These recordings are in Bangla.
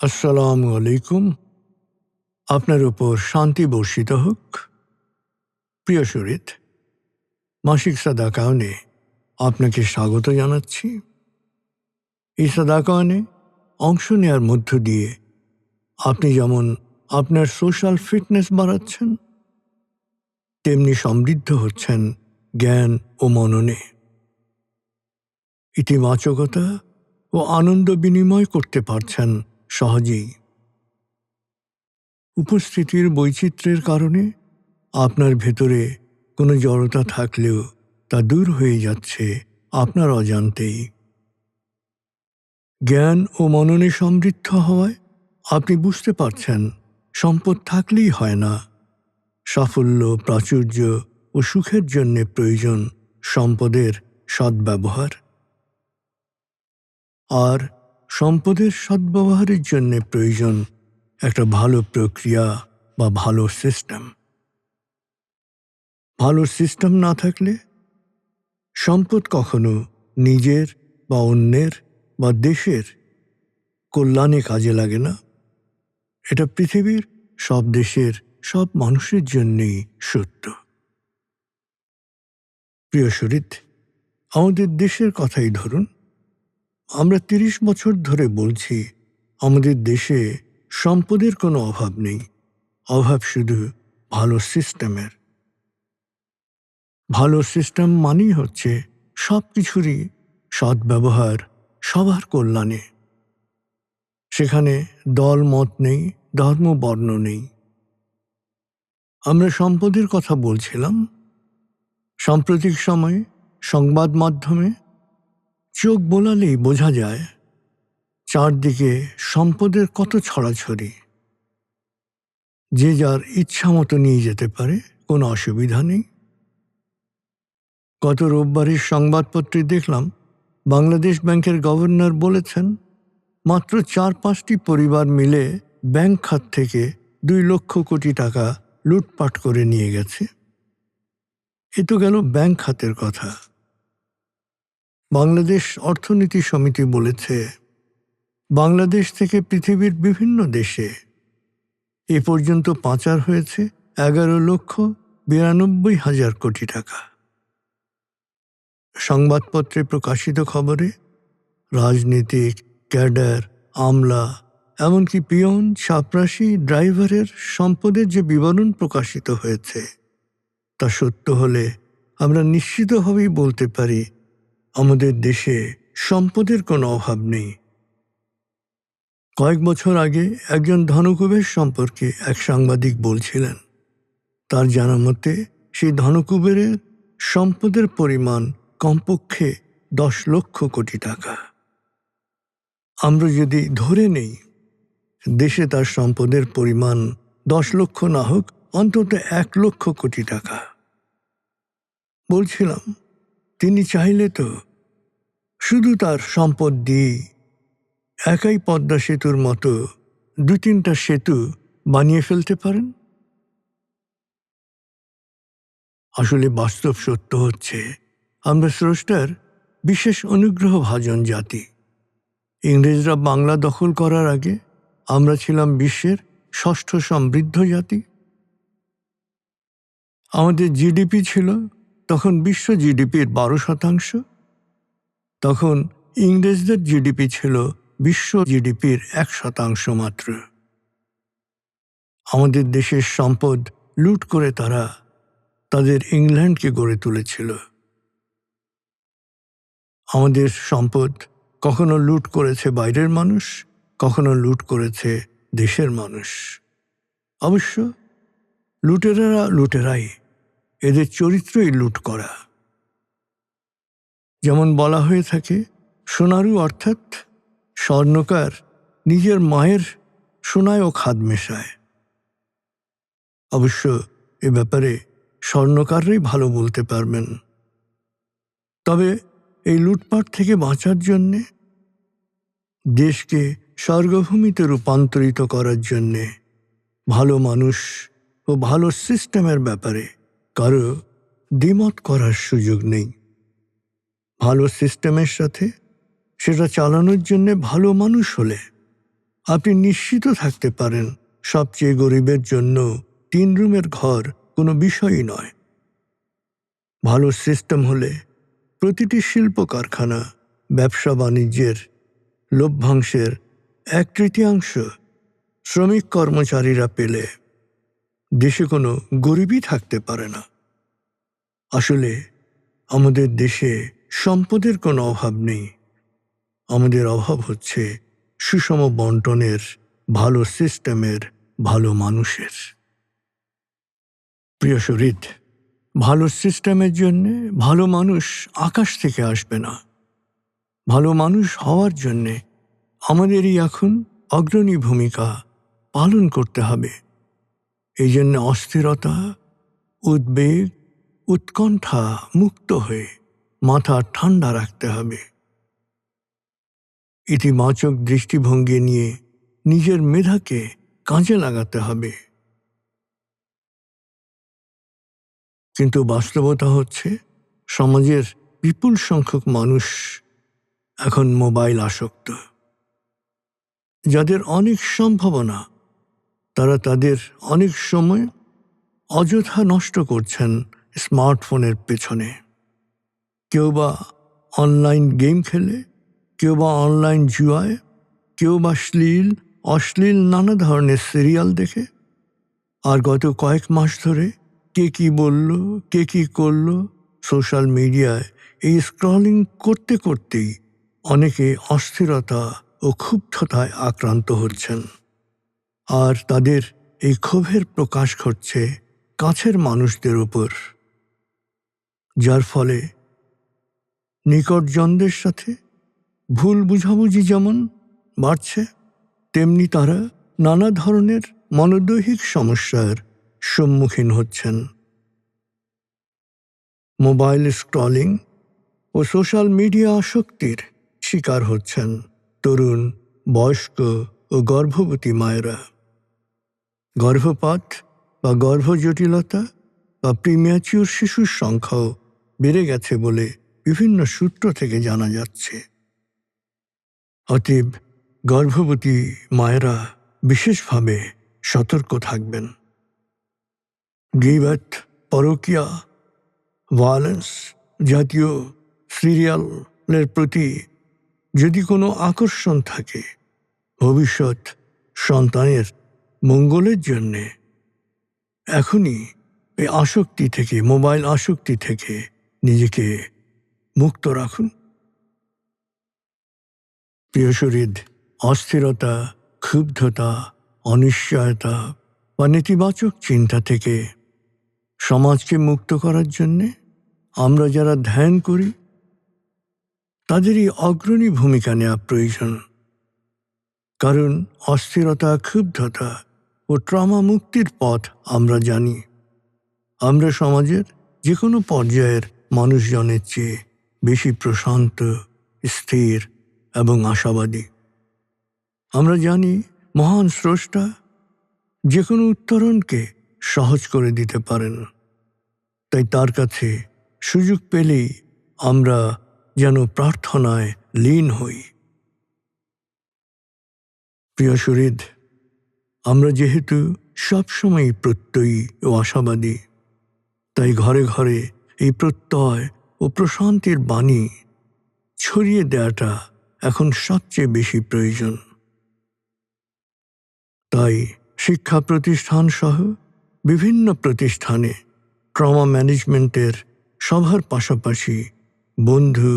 আসসালামু আলাইকুম। আপনার উপর শান্তি বর্ষিত হোক। প্রিয় শরীর, মাসিক সাদাকায়নে আপনাকে স্বাগত জানাচ্ছি। এই সাদাকায়নে অংশ নেওয়ার মধ্য দিয়ে আপনি যেমন আপনার সোশ্যাল ফিটনেস বাড়াচ্ছেন, তেমনি সমৃদ্ধ হচ্ছেন জ্ঞান ও মননে। ইতিবাচকতা ও আনন্দ বিনিময় করতে পারছেন সহজেই। উপস্থিতির বৈচিত্র্যের কারণে আপনার ভেতরে কোনো জড়তা থাকলেও তা দূর হয়ে যাচ্ছে আপনার অজান্তেই। জ্ঞান ও মননে সমৃদ্ধ হওয়ায় আপনি বুঝতে পারছেন সম্পদ থাকলেই হয় না। সাফল্য, প্রাচুর্য ও সুখের জন্যে প্রয়োজন সম্পদের সদ্ব্যবহার। আর সম্পদের সদ্ব্যবহারের জন্য প্রয়োজন একটা ভালো প্রক্রিয়া বা ভালো সিস্টেম ভালো সিস্টেম না থাকলে সম্পদ কখনো নিজের বা অন্যের বা দেশের কল্যাণে কাজে লাগে না। এটা পৃথিবীর সব দেশের সব মানুষের জন্যেই সত্য। প্রিয় শরীর, আমাদের দেশের কথাই ধরুন আমরা তিরিশ বছর ধরে বলছি, আমাদের দেশে সম্পদের কোনো অভাব নেই। অভাব শুধু ভালো সিস্টেমের। ভালো সিস্টেম মানেই হচ্ছে সব কিছুরই সদ্ব্যবহার সবার কল্যাণে। সেখানে দল মত নেই ধর্ম বর্ণ নেই। আমরা সম্পদের কথা বলছিলাম। সাম্প্রতিক সময়ে সংবাদ মাধ্যমে চোখ বোলালেই বোঝা যায়, চারদিকে সম্পদের কত ছড়াছড়ি। যে যার ইচ্ছা মতো নিয়ে যেতে পারে, কোনো অসুবিধা নেই। গত রোববারের সংবাদপত্রে দেখলাম, বাংলাদেশ ব্যাংকের গভর্নর বলেছেন, মাত্র চার পাঁচটি পরিবার মিলে ব্যাংক খাত থেকে দুই লক্ষ কোটি টাকা লুটপাট করে নিয়ে গেছে। এ তো গেল ব্যাংক খাতের কথা। বাংলাদেশ অর্থনীতি সমিতি বলেছে, বাংলাদেশ থেকে পৃথিবীর বিভিন্ন দেশে এ পর্যন্ত পাচার হয়েছে এগারো লক্ষ বিরানব্বই হাজার কোটি টাকা। সংবাদপত্রে প্রকাশিত খবরে, রাজনীতিক, ক্যাডার, আমলা, এমনকি পিয়ন সাপ্রাসী ড্রাইভারের সম্পদের যে বিবরণ প্রকাশিত হয়েছে, তা সত্য হলে আমরা নিশ্চিতভাবেই বলতে পারি আমাদের দেশে সম্পদের কোনো অভাব নেই। কয়েক বছর আগে একজন ধনকুবের সম্পর্কে এক সাংবাদিক বলছিলেন, তার জানা মতে সেই ধনকুবেরের সম্পদের পরিমাণ কমপক্ষে দশ লক্ষ কোটি টাকা। আমরা যদি ধরে নেই, দেশে তার সম্পদের পরিমাণ দশ লক্ষ না হোক, অন্তত এক লক্ষ কোটি টাকা। বলছিলাম তিনি চাইলে তো শুধু তার সম্পদ দিয়ে একাই পদ্মা সেতুর মতো দু তিনটা সেতু বানিয়ে ফেলতে পারেন? আসলে বাস্তব সত্য হচ্ছে, আমরা স্রষ্টার বিশেষ অনুগ্রহ ভাজন জাতি। ইংরেজরা বাংলা দখল করার আগে আমরা ছিলাম বিশ্বের ষষ্ঠ সমৃদ্ধ জাতি। আমাদের জিডিপি ছিল তখন বিশ্ব জিডিপির বারো শতাংশ। তখন ইংরেজদের জিডিপি ছিল বিশ্ব জিডিপির এক শতাংশ মাত্র। আমাদের দেশের সম্পদ লুট করে তারা তাদের ইংল্যান্ডকে গড়ে তুলেছিল। আমাদের সম্পদ কখনো লুট করেছে বাইরের মানুষ, কখনো লুট করেছে দেশের মানুষ। অবশ্য লুটেরারা লুটেরাই। এদের চরিত্রই লুট করা। যেমন বলা হয়ে থাকে, সোনারু অর্থাৎ স্বর্ণকার নিজের মায়ের সোনায় ও খাদ মেশায়। অবশ্য এ ব্যাপারে স্বর্ণকাররাই ভালো বলতে পারবেন। তবে এই লুটপাট থেকে বাঁচার জন্যে, দেশকে স্বর্গভূমিতে রূপান্তরিত করার জন্যে ভালো মানুষ ও ভালো সিস্টেমের ব্যাপারে কারও দ্বিমত করার সুযোগ নেই। ভালো সিস্টেমের সাথে সেটা চালানোর জন্যে ভালো মানুষ হলে আপনি নিশ্চিত থাকতে পারেন, সবচেয়ে গরিবের জন্য তিন রুমের ঘর কোনো বিষয়ই নয়। ভালো সিস্টেম হলে প্রতিটি শিল্প কারখানা, ব্যবসা বাণিজ্যের লভ্যাংশের এক তৃতীয়াংশ শ্রমিক কর্মচারীরা পেলে। দেশে কোনো গরিবই থাকতে পারে না। আসলে আমাদের দেশে সম্পদের কোনো অভাব নেই। আমাদের অভাব হচ্ছে সুষম বন্টনের, ভালো সিস্টেমের, ভালো মানুষের। প্রিয় শরীর, ভালো সিস্টেমের জন্য ভালো মানুষ আকাশ থেকে আসবে না। ভালো মানুষ হওয়ার জন্যে আমাদেরই এখন অগ্রণী ভূমিকা পালন করতে হবে। এই জন্য অস্থিরতা, উদ্বেগ, উৎকণ্ঠা মুক্ত হয়ে মাথা ঠান্ডা রাখতে হবে। ইতিবাচক দৃষ্টিভঙ্গি নিয়ে নিজের মেধাকে কাজে লাগাতে হবে। কিন্তু বাস্তবতা হচ্ছে, সমাজের বিপুল সংখ্যক মানুষ এখন মোবাইল আসক্ত। যাদের অনেক সম্ভাবনা তারা তাদের অনেক সময় অযথা নষ্ট করছেন স্মার্টফোনের পেছনে। কেউ বা অনলাইন গেম খেলে, কেউ বা অনলাইন জুয়ায়, কেউ বা শ্লীল, অশ্লীল নানা ধরনের সিরিয়াল দেখে। আর গত কয়েক মাস ধরে কে কি বলল, কে কি করল, সোশ্যাল মিডিয়ায় এই স্ক্রলিং করতে করতেই অনেকে অস্থিরতা ও ক্ষুব্ধতায় আক্রান্ত হচ্ছেন। আর তাদের এই ক্ষোভের প্রকাশ ঘটছে কাছের মানুষদের উপর। যার ফলে নিকটজনদের সাথে ভুল বুঝাবুঝি যেমন বাড়ছে, তেমনি তারা নানা ধরনের মনোদৈহিক সমস্যার সম্মুখীন হচ্ছেন। মোবাইল স্ক্রলিং ও সোশ্যাল মিডিয়া আসক্তির শিকার হচ্ছেন তরুণ, বয়স্ক ও গর্ভবতী মায়েরা। গর্ভপাত বা গর্ভজটিলতা বা প্রিম্যাচিউর শিশুর সংখ্যাও বেড়ে গেছে বলে বিভিন্ন সূত্র থেকে জানা যাচ্ছে। অতএব গর্ভবতী মায়েরা বিশেষভাবে সতর্ক থাকবেন। গিবাত পরকিয়া, ভায়োলেন্স জাতীয় সিরিয়ালের প্রতি যদি কোনো আকর্ষণ থাকে, ভবিষ্যৎ সন্তানের মঙ্গলের জন্যে। এখনই এই আসক্তি থেকে, মোবাইল আসক্তি থেকে নিজেকে মুক্ত রাখুন। প্রিয় শরীর, অস্থিরতা, ক্ষুব্ধতা, অনিশ্চয়তা বা নেতিবাচক চিন্তা থেকে সমাজকে মুক্ত করার জন্যে আমরা যারা ধ্যান করি, তাদেরই অগ্রণী ভূমিকা নেওয়া প্রয়োজন। কারণ অস্থিরতা, ক্ষুব্ধতা ও ট্রমা মুক্তির পথ আমরা জানি। আমরা সমাজের যে কোনো পর্যায়ের মানুষজনের চেয়ে বেশি প্রশান্ত, স্থির এবং আশাবাদী। আমরা জানি মহান স্রষ্টা যে কোনো উত্তরণকে সহজ করে দিতে পারেন। তাই তার কাছে সুযোগ পেলেই আমরা যেন প্রার্থনায় লীন হই। প্রিয় শরীর আমরা যেহেতু সবসময় প্রত্যয়ী ও আশাবাদী, তাই ঘরে ঘরে এই প্রত্যয় ও প্রশান্তির বাণী ছড়িয়ে দেওয়াটা এখন সবচেয়ে বেশি প্রয়োজন। তাই শিক্ষা প্রতিষ্ঠান সহ বিভিন্ন প্রতিষ্ঠানে ট্রমা ম্যানেজমেন্টের সভার পাশাপাশি বন্ধু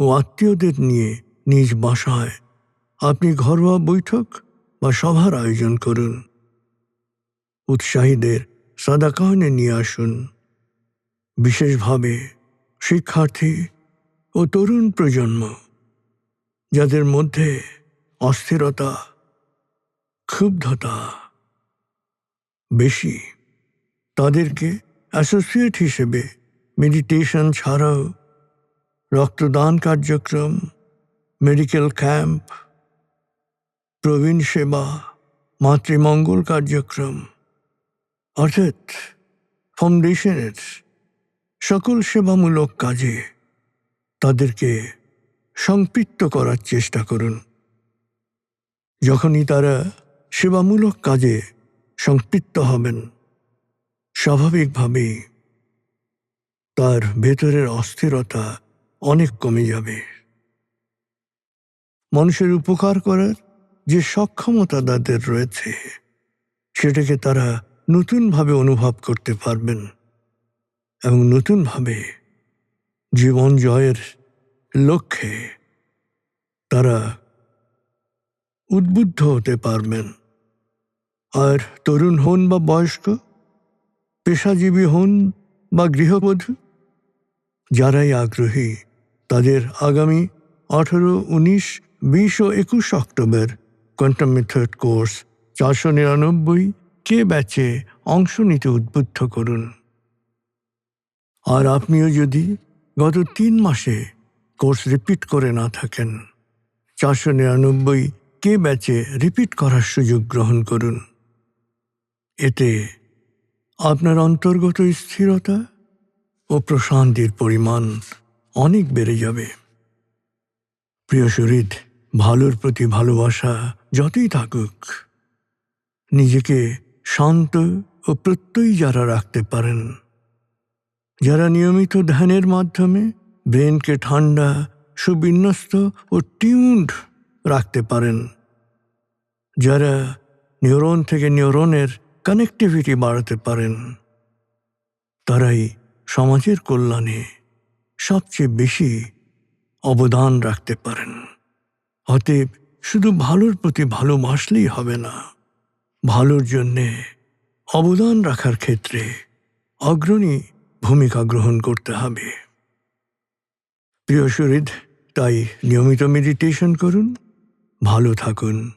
ও আত্মীয়দের নিয়ে নিজ বাসায় আপনি ঘরোয়া বৈঠক বা সভার আয়োজন করুন। উৎসাহীদের সাদাকাহনে নিয়ে আসুন। বিশেষভাবে শিক্ষার্থী ও তরুণ প্রজন্ম, যাদের মধ্যে অস্থিরতা, ক্ষুব্ধতা বেশি, তাদেরকে অ্যাসোসিয়েট হিসেবে মেডিটেশন ছাড়াও রক্তদান কার্যক্রম, মেডিকেল ক্যাম্প প্রবীণ সেবা, মাতৃমঙ্গল কার্যক্রম, অর্থাৎ ফাউন্ডেশনের সকল সেবামূলক কাজে তাদেরকে সম্পৃক্ত করার চেষ্টা করুন। যখনই তারা সেবামূলক কাজে সম্পৃক্ত হবেন, স্বাভাবিকভাবেই তার ভেতরের অস্থিরতা অনেক কমে যাবে। মানুষের উপকার করার যে সক্ষমতা তাদের রয়েছে, সেটাকে তারা নতুনভাবে অনুভব করতে পারবেন এবং নতুনভাবে জীবন জয়ের লক্ষ্যে তারা উদ্বুদ্ধ হতে পারবেন। আর তরুণ হন বা বয়স্ক, পেশাজীবী হন বা গৃহবধূ, যারাই আগ্রহী, তাদের আগামী আঠারো, উনিশ, বিশ ও একুশ অক্টোবর কোয়ান্টাম মেথড কোর্স চারশো নিরানব্বই কে ব্যাচে অংশ নিতে উদ্বুদ্ধ করুন। আর আপনিও যদি গত তিন মাসে কোর্স রিপিট করে না থাকেন, চারশো নিরানব্বই কে ব্যাচে রিপিট করার সুযোগ গ্রহণ করুন। এতে আপনার অন্তর্গত স্থিরতা ও প্রশান্তির পরিমাণ অনেক বেড়ে যাবে। প্রিয় শরীর ভালোর প্রতি ভালোবাসা যতই থাকুক, নিজেকে শান্ত ও প্রত্যয়ী যারা রাখতে পারেন, যারা নিয়মিত ধ্যানের মাধ্যমে ব্রেনকে ঠান্ডা, সুবিন্যস্ত ও টিউন্ড রাখতে পারেন, যারা নিউরন থেকে নিউরনের কানেক্টিভিটি বাড়াতে পারেন, তারাই সমাজের কল্যাণে সবচেয়ে বেশি অবদান রাখতে পারেন। অতএব শুধু ভালোর প্রতি ভালোবাসলেই হবে না। ভালোর জন্যে অবদান রাখার ক্ষেত্রে অগ্রণী ভূমিকা গ্রহণ করতে হবে। প্রিয় শরীর, তাই নিয়মিত মেডিটেশন করুন। ভালো থাকুন।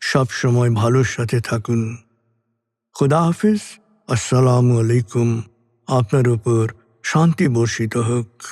সব সময় ভালোর সাথে থাকুন। খুদা হাফিজ। আসসালামু আলাইকুম। আপনার উপর শান্তি বর্ষিত হোক।